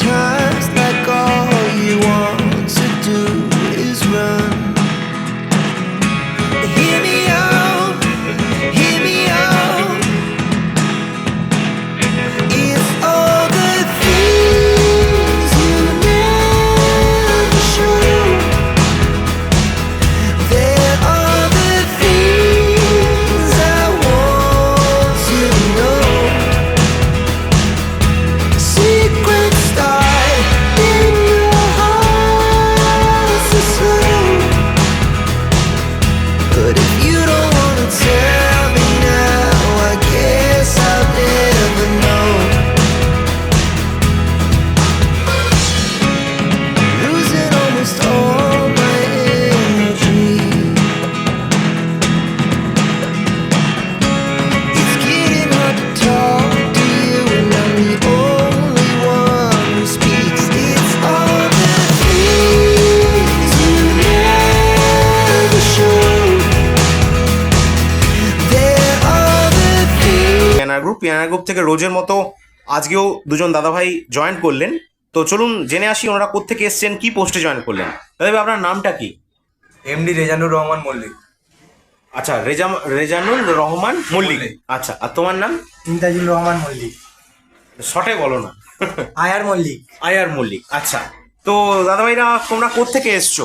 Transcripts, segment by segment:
time. পিয়ানার group থেকে রোজের মতো আজকেও দুজন দাদাভাই জয়েন করলেন। তো চলুন জেনে আসি ওনারা কোত্থেকে এসছেন কি পোস্টে জয়েন করলেন। দাদাভাই আপনার নামটা কি? এমডি রেজানুর রহমান মল্লিক। আচ্ছা রেজাম রেজানুল রহমান মল্লিক। আচ্ছা আর তোমার নাম? ইমতাজুল রহমান মল্লিক। শর্টে বলো না। আয়ার মল্লিক। আয়ার মল্লিক আচ্ছা। তো দাদাভাইরা তোমরা কোত্থেকে এসছো?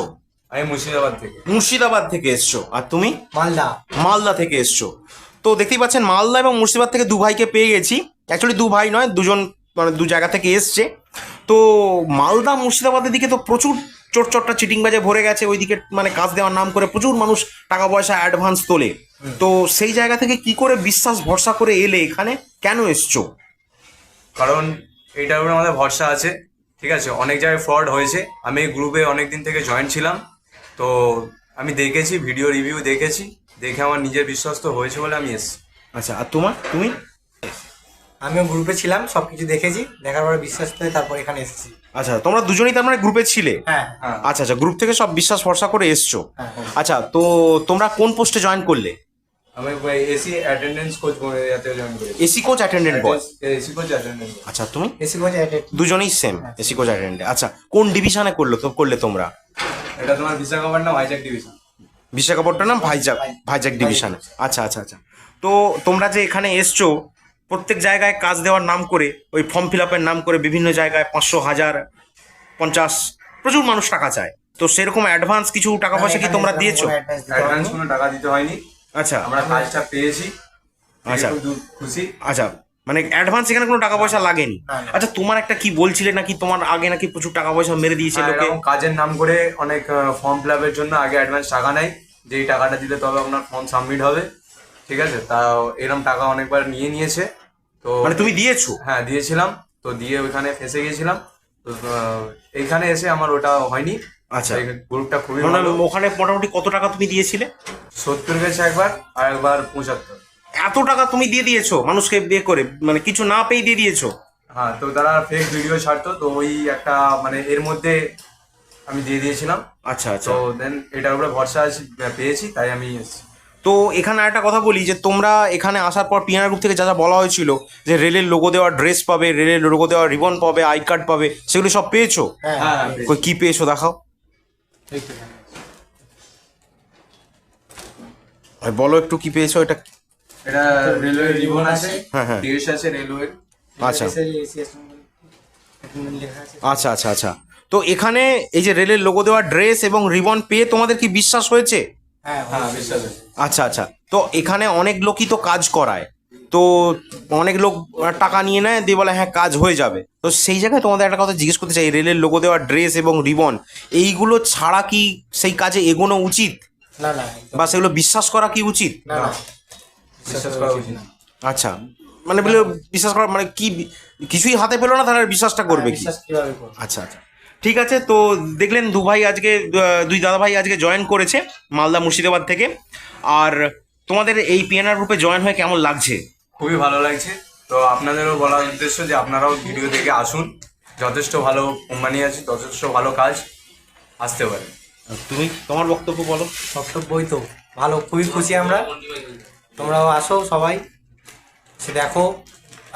আমি মুর্শিদাবাদ থেকে। মুর্শিদাবাদ থেকে এসছো। আর তুমি? মালদা। মালদা থেকে এসছো। তো দেখতেই পাচ্ছেন, মালদা এবং মুর্শিদাবাদ থেকে দু ভাইকে পেয়ে গেছি। অ্যাকচুয়ালি দু ভাই নয়, দুজন মানে দু জায়গা থেকে এসছে। তো মালদা, মুর্শিদাবাদের দিকে তো প্রচুর চোটচটটা চিটিং বাজে ভরে গেছে। ওইদিকে মানে কাজ দেওয়ার নাম করে প্রচুর মানুষ টাকা পয়সা অ্যাডভান্স তোলে। তো সেই জায়গা থেকে কি করে বিশ্বাস ভরসা করে এলে? এখানে কেন এসছো? কারণ এইটার উপরে আমাদের ভরসা আছে। ঠিক আছে, অনেক জায়গায় ফ্রড হয়েছে। আমি এই গ্রুপে অনেক দিন থেকে জয়েন ছিলাম। তো আমি দেখেছি ভিডিও রিভিউ দেখেছি। দেখে আমার নিজের বিশ্বাস তো হয়েছে বলে আমি এসছি। আচ্ছা আর তোমার? তুমি? আমিও গ্রুপে ছিলাম সব কিছু দেখেছি দেখার পরে বিশ্বাস করে তারপর এখানে এসেছি। আচ্ছা তোমরা দুজনেই তার মানে গ্রুপে ছিলে? হ্যাঁ হ্যাঁ। আচ্ছা আচ্ছা গ্রুপ থেকে সব বিশ্বাস ভরসা করে এসছো। হ্যাঁ। আচ্ছা তো তোমরা কোন পোস্টে জয়েন করলে? আমি এসি অ্যাটেন্ডেন্স কোচ যাতে জয়েন করেছি AC coach attendant boy AC coach attendance আচ্ছা তুমি? এসি কোচ অ্যাটেড দুজনেই সেম এসি কোচ অ্যাটেন্ডেন্ট আচ্ছা কোন ডিভিশনে করল তো করলে তোমরা? এটা তোমার বিশাখাপট্টনম হাইজ্যাক ডিভিশন বিশাখাপট্টনম ভাইজাগ ভাইজাগ ডিভিশনে আচ্ছা আচ্ছা আচ্ছা। তো তোমরা যে এখানে এসছো প্রত্যেক জায়গায় কাজ দেওয়ার নাম করে ওই ফর্ম ফিল আপের নাম করে বিভিন্ন জায়গায় পাঁচশো হাজার পঞ্চাশ প্রচুর মানুষ টাকা চায়। তো সেরকম অ্যাডভান্স কিছু টাকা পয়সা কি তোমরা দিয়েছ? অ্যাডভান্স কোনো টাকা দিতে হয়নি। আচ্ছা। আমরা কাজটা পেয়েছি। আচ্ছা। খুশি। আচ্ছা মানে অ্যাডভান্স এখানে কোনো টাকা পয়সা লাগেনি। আচ্ছা তোমার একটা কি বলছিলে নাকি তোমার আগে নাকি প্রচুর টাকা পয়সা মেরে দিয়েছে হ্যাঁ, লোকে? কাজের নাম করে অনেক ফর্ম ফিল আপের জন্য আগে অ্যাডভান্স টাকা নেয়। যেই টাকাটা দিলে তবে আপনার ফর্ম সাবমিট হবে ঠিক আছে? তা এরকম টাকা অনেকবার নিয়ে নিয়েছে তো মানে তুমি দিয়েছ? হ্যাঁ দিয়েছিলাম তো দিয়ে ওইখানে ফেসে গিয়েছিলাম তো এইখানে এসে আমার ওটা হয়নি। আচ্ছা। এই গ্রুপটা খুবই মানে ভালো। ওখানে মোটামুটি কত টাকা তুমি দিয়েছিলে? সত্তর গেছে একবার আর একবার পঁচাত্তর। এত টাকা তুমি দিয়ে দিয়েছ মানুষকে বিয়ে করে? মানে কিছু না পেয়ে দিয়ে দিয়েছ? হ্যাঁ তো তারা ফেক ভিডিও ছাড়তো তো ওই একটা মানে এর মধ্যে আমি দিয়ে দিয়েছিলাম আচ্ছা আচ্ছা তো দেন এটার উপরে ভরসা আছে- পেয়েছি তাই আমি এসেছি তো এখানে একটা কথা বলি যে তোমরা এখানে আসার পর পিয়ানার গ্রুপ থেকে যা যা বলা হয়েছিল যে রেলের লোগো দেওয়া ড্রেস পাবে রেলের লোগো দেওয়া রিবন পাবে আই কার্ড পাবে সেগুলো সব পেয়েছ হ্যাঁ হ্যাঁ কই কি পেয়েছ দেখাও আর বলো একটু কি পেয়েছ এটা এটা রেলওয়ে রিবন আছে হ্যাঁ, হ্যাঁ। ড্রেস আছে রেলওয়ে আচ্ছা আচ্ছা আচ্ছা আচ্ছা তো এখানে এই যে রেলের লোগো দেওয়া ড্রেস এবং রিবন পেয়ে তোমাদের কি বিশ্বাস হয়েছে? হ্যাঁ হ্যাঁ বিশ্বাস আছে আচ্ছা আচ্ছা। তো এখানে অনেক লোকই তো কাজ করায়। তো অনেক লোক টাকা নিয়ে নেয় দিয়ে বলে হ্যাঁ কাজ হয়ে যাবে। তো সেই জায়গায় তোমাদের একটা কথা জিজ্ঞেস করতে চাই রেলের লোগো দেওয়া ড্রেস এবং রিবন এইগুলো ছাড়া কি সেই কাজে এগোনো উচিত? না না বা সেগুলো বিশ্বাস করা কি উচিত? না না বিশ্বাস করা উচিত আচ্ছা। মানে বলে বিশ্বাস করা মানে কি কিছুই হাতে পেল না তাহলে আর বিশ্বাসটা করবে কি? আচ্ছা আচ্ছা। ঠিক আছে তো দেখলেন দু ভাই আজকে দুই দাদা ভাই আজকে জয়েন করেছে মালদা মুর্শিদাবাদ থেকে। আর তোমাদের এই পিএনআর গ্রুপে জয়েন হয়ে কেমন লাগছে? খুবই ভালো লাগছে। তো আপনাদেরও বলার উদ্দেশ্য যে আপনারাও ভিডিও দেখে আসুন। যথেষ্ট ভালো কোম্পানি আছে যথেষ্ট ভালো কাজ আসতে পারে। তুমি তোমার বক্তব্য বলো। বক্তব্যই তো ভালো খুবই খুশি আমরা। তোমরাও আসো সবাই সে দেখো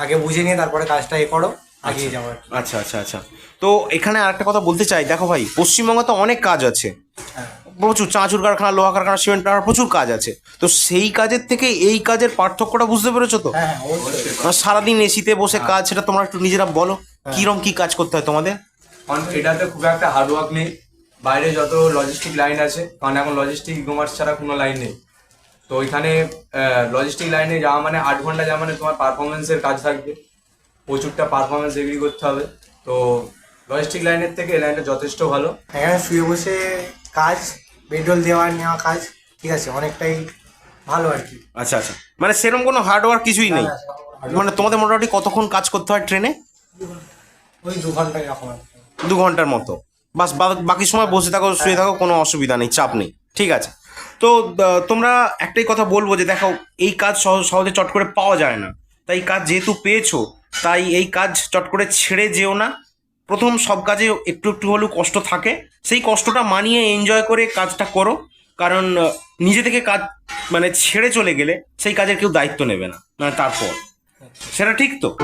আগে বুঝে নিয়ে তারপরে কাজটা এ করো। আগিয়ে যাব আচ্ছা আচ্ছা আচ্ছা। তো এখানে আরেকটা কথা বলতে চাই দেখো ভাই পশ্চিমবঙ্গে তো অনেক কাজ আছে। হ্যাঁ। প্রচুর চাঁচুর কারখানা লোহা কারখানা সিমেন্ট কারখানা প্রচুর কাজ আছে। তো সেই কাজের থেকে এই কাজের পার্থক্যটা বুঝতে পেরেছ তো? হ্যাঁ হ্যাঁ সারাদিন এসিতে বসে কাজ সেটা তোমরা একটু নিজেরা বলো কিরম কি কাজ করতে হয় তোমাদের? কারণ এটাতে খুব একটা হার্ড ওয়ার্ক নেই। বাইরে যত লজিস্টিক লাইন আছে কারণ এখন লজিস্টিক কমার্স ছাড়া কোনো লাইন নেই। তো ওইখানে লজিস্টিক লাইনে যাওয়া মানে আট ঘণ্টা যাওয়া মানে তোমার পারফরমেন্সের কাজ থাকবে। প্রচুরটা পারফরমেন্স এগ্রি করতে হবে। তো লজিস্টিক লাইনের থেকে এই লাইনটা যথেষ্ট ভালো। এখানে শুয়ে বসে কাজ পেট্রোল দেওয়া নেওয়া কাজ ঠিক আছে অনেকটাই ভালো আর কি। আচ্ছা আচ্ছা। মানে সেরকম কোনো হার্ডওয়ার্ক কিছুই নেই? মানে তোমাদের মোটামুটি কতক্ষণ কাজ করতে হয় ট্রেনে ওই দু ঘণ্টা এরকম দু ঘণ্টার মতো। বাস বাকি সময় বসে থাকো শুয়ে থাকো কোনো অসুবিধা নেই চাপ নেই ঠিক আছে। তো তোমরা একটাই কথা বলব যে দেখো এই কাজ সহ- সহজে চট করে পাওয়া যায় না। তাই এই কাজ যেহেতু পেয়েছ তাই এই কাজ চট করে ছেড়ে যেও না। প্রথম সব কাজে একটু একটু হলেও কষ্ট থাকে। সেই কষ্টটা মানিয়ে এনজয় করে কাজটা করো। কারণ নিজে থেকে কাজ মানে ছেড়ে চলে গেলে সেই কাজের কেউ দায়িত্ব নেবে না। মানে তারপর। সেটা ঠিক তো?